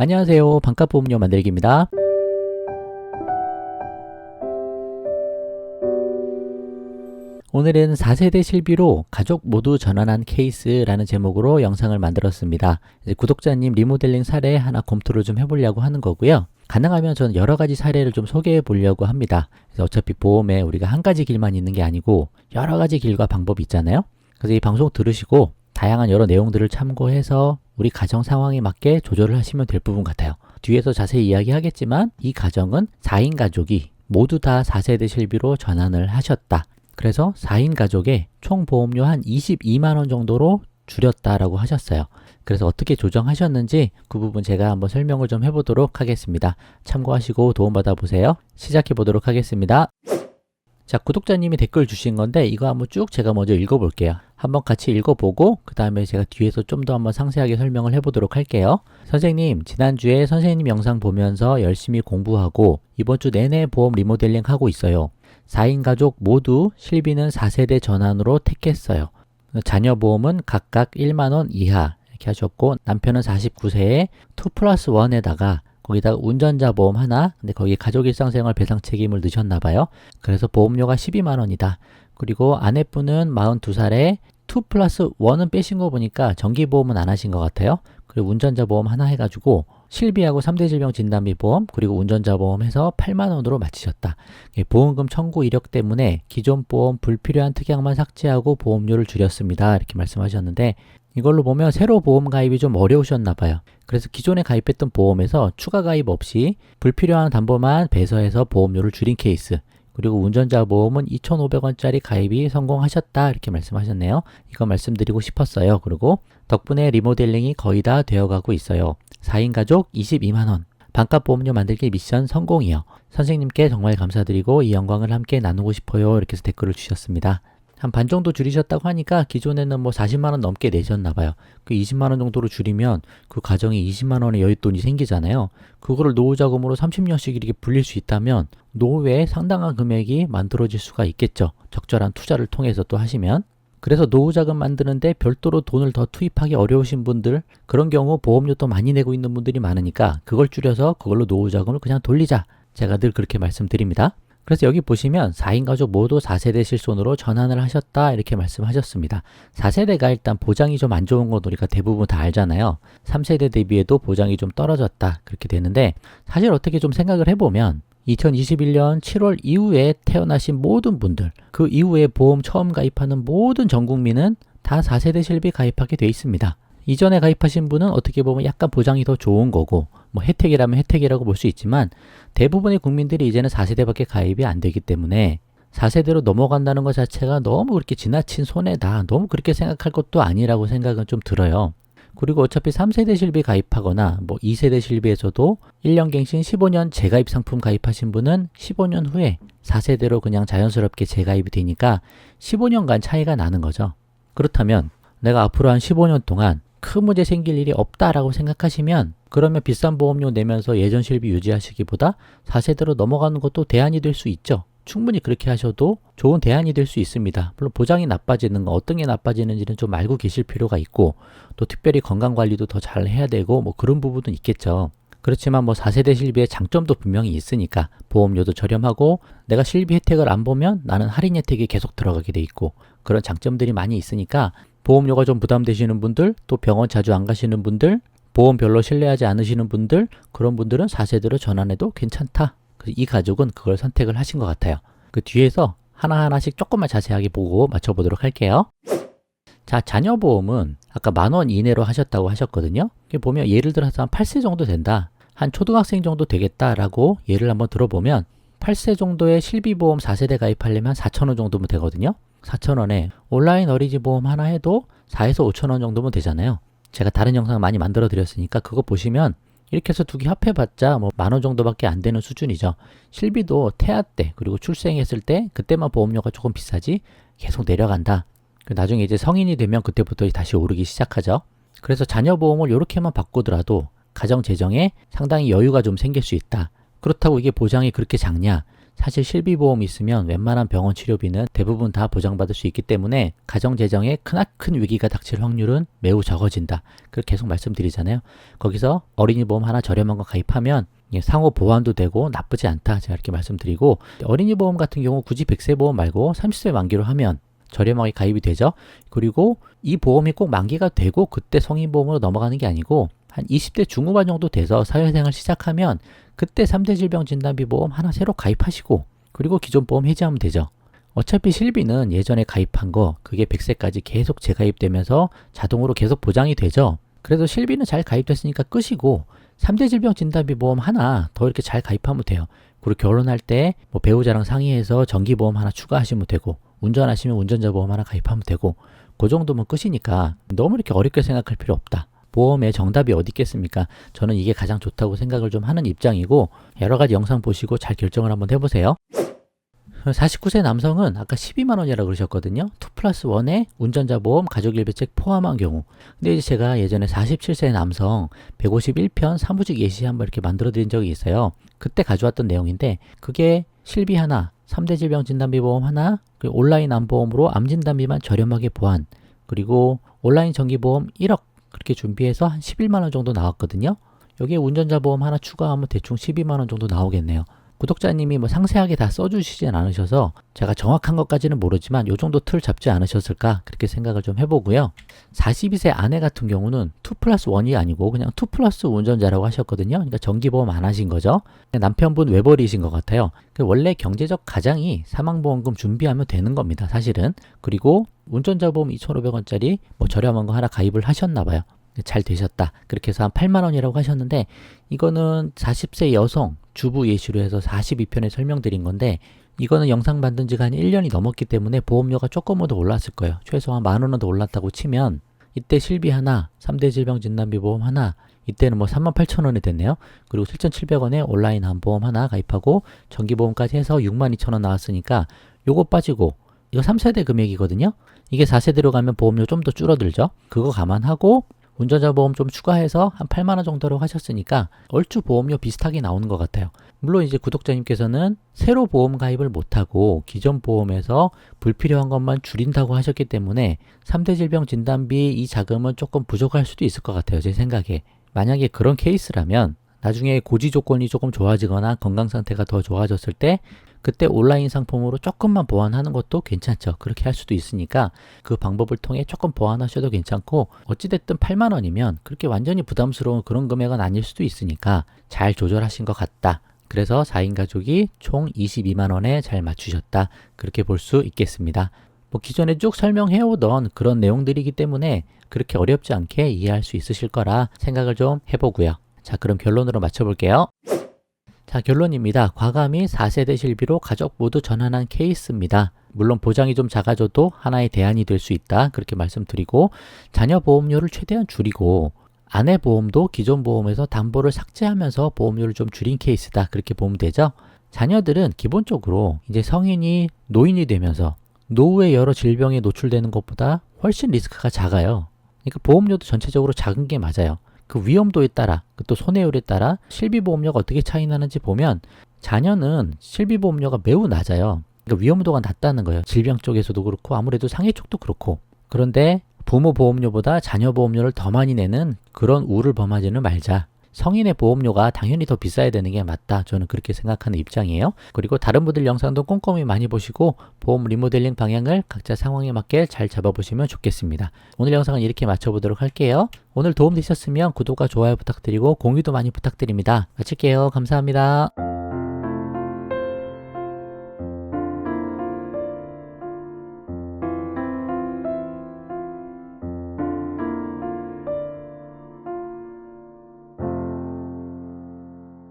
안녕하세요. 반값 보험료 만들기입니다. 오늘은 4세대 실비로 가족 모두 전환한 케이스라는 제목으로 영상을 만들었습니다. 구독자님 리모델링 사례 하나 검토를 좀 해보려고 하는 거고요. 가능하면 저는 여러 가지 사례를 좀 소개해 보려고 합니다. 어차피 보험에 우리가 한 가지 길만 있는 게 아니고 여러 가지 길과 방법이 있잖아요. 그래서 이 방송 들으시고 다양한 여러 내용들을 참고해서 우리 가정 상황에 맞게 조절을 하시면 될 부분 같아요. 뒤에서 자세히 이야기하겠지만 이 가정은 4인 가족이 모두 다 4세대 실비로 전환을 하셨다. 그래서 4인 가족의 총 보험료 한 22만 원 정도로 줄였다라고 하셨어요. 그래서 어떻게 조정하셨는지 그 부분 제가 한번 설명을 좀 해보도록 하겠습니다. 참고하시고 도움받아 보세요. 시작해 보도록 하겠습니다. 자, 구독자님이 댓글 주신 건데 이거 한번 쭉 제가 먼저 읽어볼게요. 한번 같이 읽어보고 그 다음에 제가 뒤에서 좀 더 한번 상세하게 설명을 해보도록 할게요. 선생님, 지난주에 선생님 영상 보면서 열심히 공부하고 이번 주 내내 보험 리모델링 하고 있어요. 4인 가족 모두 실비는 4세대 전환으로 택했어요. 자녀 보험은 각각 1만원 이하 이렇게 하셨고 남편은 49세에 2 플러스 1에다가 거기다가 운전자 보험 하나 근데 거기에 가족 일상생활 배상 책임을 넣으셨나 봐요. 그래서 보험료가 12만 원이다. 그리고 아내분은 42살에 2 플러스 1은 빼신 거 보니까 정기보험은 안 하신 것 같아요. 그리고 운전자 보험 하나 해가지고 실비하고 3대 질병 진단비 보험 그리고 운전자 보험 해서 8만 원으로 마치셨다. 예, 보험금 청구 이력 때문에 기존 보험 불필요한 특약만 삭제하고 보험료를 줄였습니다. 이렇게 말씀하셨는데 이걸로 보면 새로 보험 가입이 좀 어려우셨나 봐요. 그래서 기존에 가입했던 보험에서 추가 가입 없이 불필요한 담보만 배서해서 보험료를 줄인 케이스. 그리고 운전자 보험은 2,500원짜리 가입이 성공하셨다 이렇게 말씀하셨네요. 이거 말씀드리고 싶었어요. 그리고 덕분에 리모델링이 거의 다 되어가고 있어요. 4인 가족 22만원. 반값 보험료 만들기 미션 성공이요. 선생님께 정말 감사드리고 이 영광을 함께 나누고 싶어요. 이렇게 해서 댓글을 주셨습니다. 한 반 정도 줄이셨다고 하니까 기존에는 뭐 40만원 넘게 내셨나 봐요. 그 20만원 정도로 줄이면 그 가정에 20만원의 여윳돈이 생기잖아요. 그거를 노후자금으로 30년씩 이렇게 불릴 수 있다면 노후에 상당한 금액이 만들어질 수가 있겠죠. 적절한 투자를 통해서 또 하시면. 그래서 노후자금 만드는데 별도로 돈을 더 투입하기 어려우신 분들 그런 경우 보험료도 많이 내고 있는 분들이 많으니까 그걸 줄여서 그걸로 노후자금을 그냥 돌리자 제가 늘 그렇게 말씀드립니다 그래서 여기 보시면 4인 가족 모두 4세대 실손으로 전환을 하셨다 이렇게 말씀하셨습니다 4세대가 일단 보장이 좀 안 좋은 건 우리가 대부분 다 알잖아요 3세대 대비해도 보장이 좀 떨어졌다 그렇게 되는데 사실 어떻게 좀 생각을 해보면 2021년 7월 이후에 태어나신 모든 분들, 그 이후에 보험 처음 가입하는 모든 전 국민은 다 4세대 실비 가입하게 돼 있습니다. 이전에 가입하신 분은 어떻게 보면 약간 보장이 더 좋은 거고, 뭐 혜택이라면 혜택이라고 볼 수 있지만, 대부분의 국민들이 이제는 4세대밖에 가입이 안 되기 때문에 4세대로 넘어간다는 것 자체가 너무 그렇게 지나친 손해다. 너무 그렇게 생각할 것도 아니라고 생각은 좀 들어요. 그리고 어차피 3세대 실비 가입하거나 뭐 2세대 실비에서도 1년 갱신 15년 재가입 상품 가입하신 분은 15년 후에 4세대로 그냥 자연스럽게 재가입이 되니까 15년간 차이가 나는 거죠. 그렇다면 내가 앞으로 한 15년 동안 큰 문제 생길 일이 없다라고 생각하시면 그러면 비싼 보험료 내면서 예전 실비 유지하시기보다 4세대로 넘어가는 것도 대안이 될 수 있죠. 충분히 그렇게 하셔도 좋은 대안이 될 수 있습니다. 물론 보장이 나빠지는 거 어떤 게 나빠지는지는 좀 알고 계실 필요가 있고 또 특별히 건강 관리도 더 잘 해야 되고 뭐 그런 부분은 있겠죠. 그렇지만 뭐 4세대 실비의 장점도 분명히 있으니까 보험료도 저렴하고 내가 실비 혜택을 안 보면 나는 할인 혜택이 계속 들어가게 돼 있고 그런 장점들이 많이 있으니까 보험료가 좀 부담되시는 분들 또 병원 자주 안 가시는 분들 보험 별로 신뢰하지 않으시는 분들 그런 분들은 4세대로 전환해도 괜찮다 이 가족은 그걸 선택을 하신 것 같아요. 그 뒤에서 하나하나씩 조금만 자세하게 보고 맞춰보도록 할게요. 자, 자녀 보험은 아까 만 원 이내로 하셨다고 하셨거든요. 보면 예를 들어서 한 8세 정도 된다. 한 초등학생 정도 되겠다라고 예를 한번 들어보면 8세 정도의 실비보험 4세대 가입하려면 4천원 정도면 되거든요. 4천원에 온라인 어리지 보험 하나 해도 4에서 5천원 정도면 되잖아요. 제가 다른 영상 많이 만들어 드렸으니까 그거 보시면 이렇게 해서 두 개 합해봤자 뭐 만 원 정도밖에 안 되는 수준이죠. 실비도 태아 때 그리고 출생했을 때 그때만 보험료가 조금 비싸지 계속 내려간다. 그 나중에 이제 성인이 되면 그때부터 다시 오르기 시작하죠. 그래서 자녀 보험을 이렇게만 바꾸더라도 가정 재정에 상당히 여유가 좀 생길 수 있다. 그렇다고 이게 보장이 그렇게 작냐? 사실 실비보험이 있으면 웬만한 병원 치료비는 대부분 다 보장받을 수 있기 때문에 가정 재정에 크나큰 위기가 닥칠 확률은 매우 적어진다. 그걸 계속 말씀드리잖아요. 거기서 어린이 보험 하나 저렴한 거 가입하면 예, 상호 보완도 되고 나쁘지 않다. 제가 이렇게 말씀드리고 어린이 보험 같은 경우 굳이 100세 보험 말고 30세 만기로 하면 저렴하게 가입이 되죠. 그리고 이 보험이 꼭 만기가 되고 그때 성인보험으로 넘어가는 게 아니고 한 20대 중후반 정도 돼서 사회생활 시작하면 그때 3대 질병 진단비 보험 하나 새로 가입하시고 그리고 기존 보험 해지하면 되죠. 어차피 실비는 예전에 가입한 거 그게 100세까지 계속 재가입되면서 자동으로 계속 보장이 되죠. 그래서 실비는 잘 가입됐으니까 끄시고 3대 질병 진단비 보험 하나 더 이렇게 잘 가입하면 돼요. 그리고 결혼할 때 뭐 배우자랑 상의해서 정기보험 하나 추가하시면 되고 운전하시면 운전자 보험 하나 가입하면 되고 그 정도면 끝이니까 너무 이렇게 어렵게 생각할 필요 없다. 보험의 정답이 어디 있겠습니까? 저는 이게 가장 좋다고 생각을 좀 하는 입장이고 여러 가지 영상 보시고 잘 결정을 한번 해보세요. 49세 남성은 아까 12만 원이라고 그러셨거든요. 2 플러스 1에 운전자 보험, 가족 일배책 포함한 경우. 근데 이제 제가 예전에 47세 남성 151편 사무직 예시 한번 이렇게 만들어 드린 적이 있어요. 그때 가져왔던 내용인데 그게 실비 하나, 3대 질병 진단비 보험 하나, 온라인 암보험으로 암 진단비만 저렴하게 보완, 그리고 온라인 정기보험 1억 그렇게 준비해서 한 11만 원 정도 나왔거든요. 여기에 운전자 보험 하나 추가하면 대충 12만 원 정도 나오겠네요. 구독자님이 뭐 상세하게 다 써주시진 않으셔서 제가 정확한 것까지는 모르지만 요 정도 틀 잡지 않으셨을까 그렇게 생각을 좀 해보고요. 42세 아내 같은 경우는 2 플러스 1이 아니고 그냥 2 플러스 운전자라고 하셨거든요. 그러니까 정기보험 안 하신 거죠. 남편분 외벌이신 것 같아요. 그 원래 경제적 가장이 사망보험금 준비하면 되는 겁니다. 사실은. 그리고 운전자 보험 2,500원짜리 뭐 저렴한 거 하나 가입을 하셨나 봐요. 잘 되셨다. 그렇게 해서 한 8만 원이라고 하셨는데 이거는 40세 여성 주부 예시로 해서 42편에 설명드린 건데 이거는 영상 만든 지가 한 1년이 넘었기 때문에 보험료가 조금은 더 올랐을 거예요. 최소 한 만 원은 더 올랐다고 치면 이때 실비 하나, 3대 질병 진단비 보험 하나, 이때는 뭐 3만 8천 원이 됐네요. 그리고 7,700원에 온라인 암보험 하나 가입하고 정기보험까지 해서 6만 2천 원 나왔으니까 요거 빠지고 이거 3세대 금액이거든요. 이게 4세대로 가면 보험료 좀 더 줄어들죠. 그거 감안하고 운전자 보험 좀 추가해서 한 8만 원 정도로 하셨으니까 얼추 보험료 비슷하게 나오는 것 같아요. 물론 이제 구독자님께서는 새로 보험 가입을 못하고 기존 보험에서 불필요한 것만 줄인다고 하셨기 때문에 3대 질병 진단비 이 자금은 조금 부족할 수도 있을 것 같아요. 제 생각에. 만약에 그런 케이스라면 나중에 고지 조건이 조금 좋아지거나 건강 상태가 더 좋아졌을 때 그때 온라인 상품으로 조금만 보완하는 것도 괜찮죠. 그렇게 할 수도 있으니까 그 방법을 통해 조금 보완하셔도 괜찮고 어찌됐든 8만 원이면 그렇게 완전히 부담스러운 그런 금액은 아닐 수도 있으니까 잘 조절하신 것 같다. 그래서 4인 가족이 총 22만 원에 잘 맞추셨다. 그렇게 볼 수 있겠습니다. 뭐 기존에 쭉 설명해 오던 그런 내용들이기 때문에 그렇게 어렵지 않게 이해할 수 있으실 거라 생각을 좀 해보고요. 자, 그럼 결론으로 맞춰볼게요. 자, 결론입니다. 과감히 4세대 실비로 가족 모두 전환한 케이스입니다. 물론 보장이 좀 작아져도 하나의 대안이 될 수 있다. 그렇게 말씀드리고 자녀 보험료를 최대한 줄이고 아내 보험도 기존 보험에서 담보를 삭제하면서 보험료를 좀 줄인 케이스다. 그렇게 보면 되죠. 자녀들은 기본적으로 이제 성인이 노인이 되면서 노후에 여러 질병에 노출되는 것보다 훨씬 리스크가 작아요. 그러니까 보험료도 전체적으로 작은 게 맞아요. 그 위험도에 따라 그또 손해율에 따라 실비보험료가 어떻게 차이 나는지 보면 자녀는 실비보험료가 매우 낮아요. 그러니까 위험도가 낮다는 거예요. 질병 쪽에서도 그렇고 아무래도 상해 쪽도 그렇고 그런데 부모 보험료보다 자녀 보험료를 더 많이 내는 그런 우를 범하지는 말자. 성인의 보험료가 당연히 더 비싸야 되는 게 맞다. 저는 그렇게 생각하는 입장이에요. 그리고 다른 분들 영상도 꼼꼼히 많이 보시고 보험 리모델링 방향을 각자 상황에 맞게 잘 잡아보시면 좋겠습니다. 오늘 영상은 이렇게 마쳐보도록 할게요. 오늘 도움 되셨으면 구독과 좋아요 부탁드리고 공유도 많이 부탁드립니다. 마칠게요. 감사합니다.